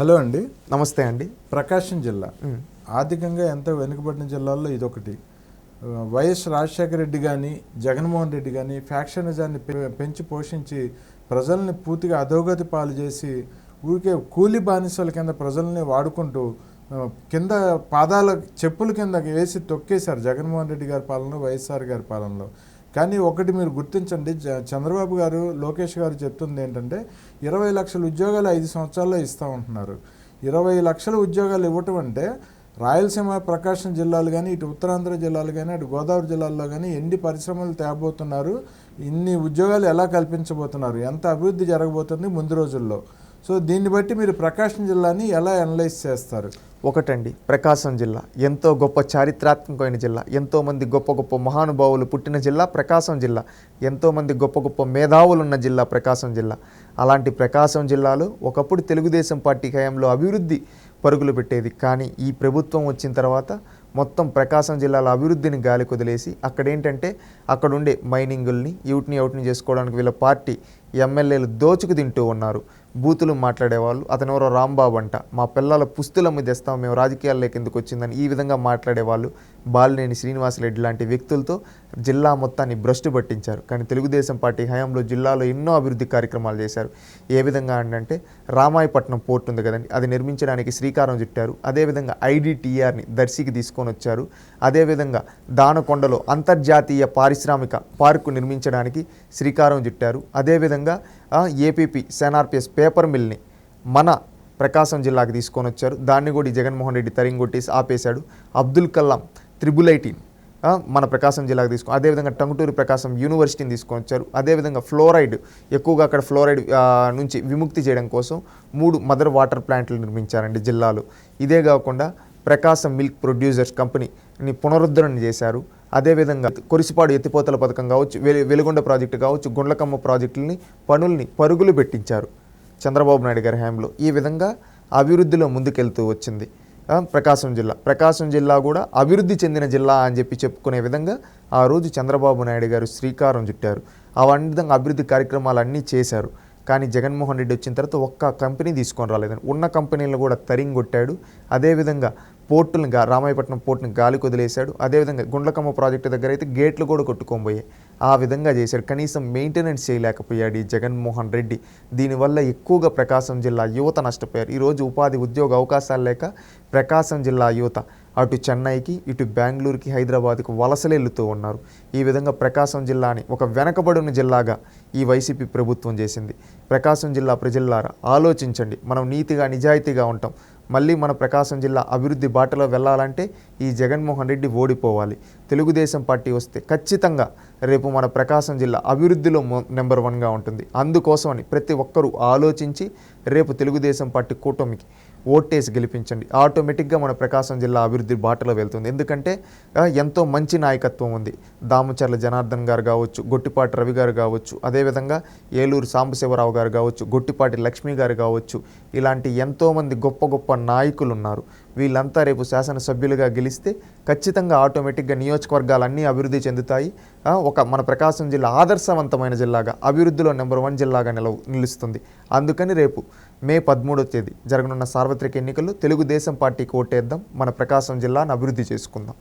Hello అండి. నమస్తే అండి. ప్రకాశం జిల్లా. ఆర్థికంగా ఎంతో వెనుకబడిన జిల్లాల్లో ఇదొకటి. వైఎస్ రాజశేఖర రెడ్డి కానీ జగన్మోహన్ రెడ్డి కానీ ఫ్యాక్షనిజాన్ని పెంచి పోషించి ప్రజల్ని పూర్తిగా అధోగతి పాలు చేసి ఊరికే కూలి బానిసల కింద ప్రజల్ని వాడుకుంటూ కింద పాదాల చెప్పుల కింద వేసి తొక్కేశారు జగన్మోహన్ రెడ్డి గారి పాలనలో వైఎస్ఆర్ గారి పాలనలో. కానీ ఒకటి మీరు గుర్తించండి చంద్రబాబు గారు లోకేష్ గారు చెప్తుంది ఏంటంటే ఇరవై లక్షల ఉద్యోగాలు ఐదు సంవత్సరాల్లో ఇస్తూ ఉంటున్నారు. ఇరవై లక్షల ఉద్యోగాలు ఇవ్వటం అంటే రాయలసీమ ప్రకాశం జిల్లాలు కానీ ఇటు ఉత్తరాంధ్ర జిల్లాలు కానీ అటు గోదావరి జిల్లాల్లో కానీ ఎన్ని పరిశ్రమలు తేబోతున్నారు ఇన్ని ఉద్యోగాలు ఎలా కల్పించబోతున్నారు ఎంత అభివృద్ధి జరగబోతుంది ముందు రోజుల్లో. సో దీన్ని బట్టి మీరు ప్రకాశం జిల్లాని ఎలా అనలైజ్ చేస్తారు? ఒకటండి ప్రకాశం జిల్లా. ఎంతో గొప్ప చారిత్రాత్మకమైన జిల్లా. ఎంతోమంది గొప్ప గొప్ప మహానుభావులు పుట్టిన జిల్లా ప్రకాశం జిల్లా. ఎంతోమంది గొప్ప గొప్ప మేధావులు ఉన్న జిల్లా ప్రకాశం జిల్లా. అలాంటి ప్రకాశం జిల్లాలో ఒకప్పుడు తెలుగుదేశం పార్టీ హయాంలో అభివృద్ధి పరుగులు పెట్టేది. కానీ ఈ ప్రభుత్వం వచ్చిన తర్వాత మొత్తం ప్రకాశం జిల్లాలో అభివృద్ధిని గాలి కుదిలేసి అక్కడ ఏంటంటే మైనింగుల్ని యూట్ని అవుట్ని చేసుకోవడానికి వీళ్ళ పార్టీ ఎమ్మెల్యేలు దోచుకు తింటూ ఉన్నారు. బూతులు మాట్లాడేవాళ్ళు. అతను ఎవరో రాంబాబు అంట. మా పిల్లల పుస్తులమ్మ తెస్తాం మేము రాజకీయాల్లోకి ఎందుకు వచ్చిందని ఈ విధంగా మాట్లాడేవాళ్ళు. బాలినేని శ్రీనివాసరెడ్డి లాంటి వ్యక్తులతో జిల్లా మొత్తాన్ని భ్రష్టు పట్టించారు. కానీ తెలుగుదేశం పార్టీ హయాంలో జిల్లాలో ఎన్నో అభివృద్ధి కార్యక్రమాలు చేశారు. ఏ విధంగా అంటే రామాయపట్నం పోర్ట్ ఉంది కదండి అది నిర్మించడానికి శ్రీకారం చుట్టారు. అదేవిధంగా ఐడిటిఆర్ని దర్శికి తీసుకొని వచ్చారు. అదేవిధంగా దానకొండలో అంతర్జాతీయ పారిశ్రామిక పార్కు నిర్మించడానికి శ్రీకారం చుట్టారు. అదేవిధంగా ఏపీపీ సెన్ఆర్పిఎస్ పేపర్ మిల్ని మన ప్రకాశం జిల్లాకి తీసుకొని వచ్చారు. దాన్ని కూడా జగన్మోహన్ రెడ్డి తరింగొట్టేసి ఆపేశాడు. అబ్దుల్ కలాం త్రిబుల్ ఐటీన్ మన ప్రకాశం జిల్లాకు తీసుకొని అదేవిధంగా టంగుటూరు ప్రకాశం యూనివర్సిటీని తీసుకొని వచ్చారు. అదేవిధంగా ఫ్లోరైడ్ ఎక్కువగా అక్కడ ఫ్లోరైడ్ నుంచి విముక్తి చేయడం కోసం మూడు మదర్ వాటర్ ప్లాంట్లు నిర్మించారండి జిల్లాలో. ఇదే కాకుండా ప్రకాశం మిల్క్ ప్రొడ్యూసర్స్ కంపెనీని పునరుద్ధరణ చేశారు. అదేవిధంగా కొరిసిపాడు ఎత్తిపోతల పథకం కావచ్చు వెలుగొండ ప్రాజెక్టు కావచ్చు గుండ్లకమ్మ ప్రాజెక్టులని పనుల్ని పరుగులు పెట్టించారు. చంద్రబాబు నాయుడు గారి హయాంలో ఈ విధంగా అభివృద్ధిలో ముందుకెళ్తూ వచ్చింది. ప్రకాశం జిల్లా. ప్రకాశం జిల్లా కూడా అభివృద్ధి చెందిన జిల్లా అని చెప్పి చెప్పుకునే విధంగా ఆ రోజు చంద్రబాబు నాయుడు గారు శ్రీకారం చుట్టారు. ఆ విధంగా అభివృద్ధి కార్యక్రమాలు అన్నీ చేశారు. కానీ జగన్మోహన్ రెడ్డి వచ్చిన తర్వాత ఒక్క కంపెనీ తీసుకొని రాలేదని ఉన్న కంపెనీలను కూడా తరింగొట్టాడు. అదేవిధంగా పోర్టులను రామాయపట్నం పోర్టుని గాలి కొదిలేశాడు అదేవిధంగా గుండ్లకమ్మ ప్రాజెక్టు దగ్గర అయితే గేట్లు కూడా కొట్టుకోబోయాయి ఆ విధంగా చేశాడు. కనీసం మెయింటెనెన్స్ చేయలేకపోయాడు ఈ జగన్మోహన్ రెడ్డి. దీనివల్ల ఎక్కువగా ప్రకాశం జిల్లా యువత నష్టపోయారు. ఈరోజు ఉపాధి ఉద్యోగ అవకాశాలు లేక ప్రకాశం జిల్లా యువత అటు చెన్నైకి ఇటు బెంగళూరుకి హైదరాబాద్కి వలసలు ఉన్నారు. ఈ విధంగా ప్రకాశం జిల్లాని ఒక వెనకబడిన జిల్లాగా ఈ వైసీపీ ప్రభుత్వం చేసింది. ప్రకాశం జిల్లా ప్రజల్లారా ఆలోచించండి. మనం నీతిగా నిజాయితీగా ఉంటాం. మళ్ళీ మన ప్రకాశం జిల్లా అభివృద్ధి బాటలో వెళ్ళాలంటే ఈ జగన్మోహన్ రెడ్డి ఓడిపోవాలి. తెలుగుదేశం పార్టీ వస్తే ఖచ్చితంగా రేపు మన ప్రకాశం జిల్లా అభివృద్ధిలో నెంబర్ వన్గా ఉంటుంది. అందుకోసమని ప్రతి ఒక్కరూ ఆలోచించి రేపు తెలుగుదేశం పార్టీ కూటమికి ఓటేసి గెలిపించండి. ఆటోమేటిక్గా మన ప్రకాశం జిల్లా అభివృద్ధి బాటలో వెళ్తుంది. ఎందుకంటే ఎంతో మంచి నాయకత్వం ఉంది. దామచర్ల జనార్దన్ గారు కావచ్చు గొట్టిపాటి రవి గారు కావచ్చు అదేవిధంగా ఏలూరు సాంబశివరావు గారు కావచ్చు గొట్టిపాటి లక్ష్మి గారు కావచ్చు ఇలాంటి ఎంతోమంది గొప్ప గొప్ప నాయకులు ఉన్నారు. వీళ్ళంతా రేపు శాసనసభ్యులుగా గెలిస్తే ఖచ్చితంగా ఆటోమేటిక్గా నియోజకవర్గాలన్నీ అభివృద్ధి చెందుతాయి. ఒక మన ప్రకాశం జిల్లా ఆదర్శవంతమైన జిల్లాగా అభివృద్ధిలో నెంబర్ వన్ జిల్లాగా నిలవ నిలుస్తుంది. అందుకని రేపు మే పదమూడవ తేదీ జరగనున్న సార్వత్రిక ఎన్నికల్లో తెలుగుదేశం పార్టీకి ఓటేద్దాం మన ప్రకాశం జిల్లాను అభివృద్ధి చేసుకుందాం.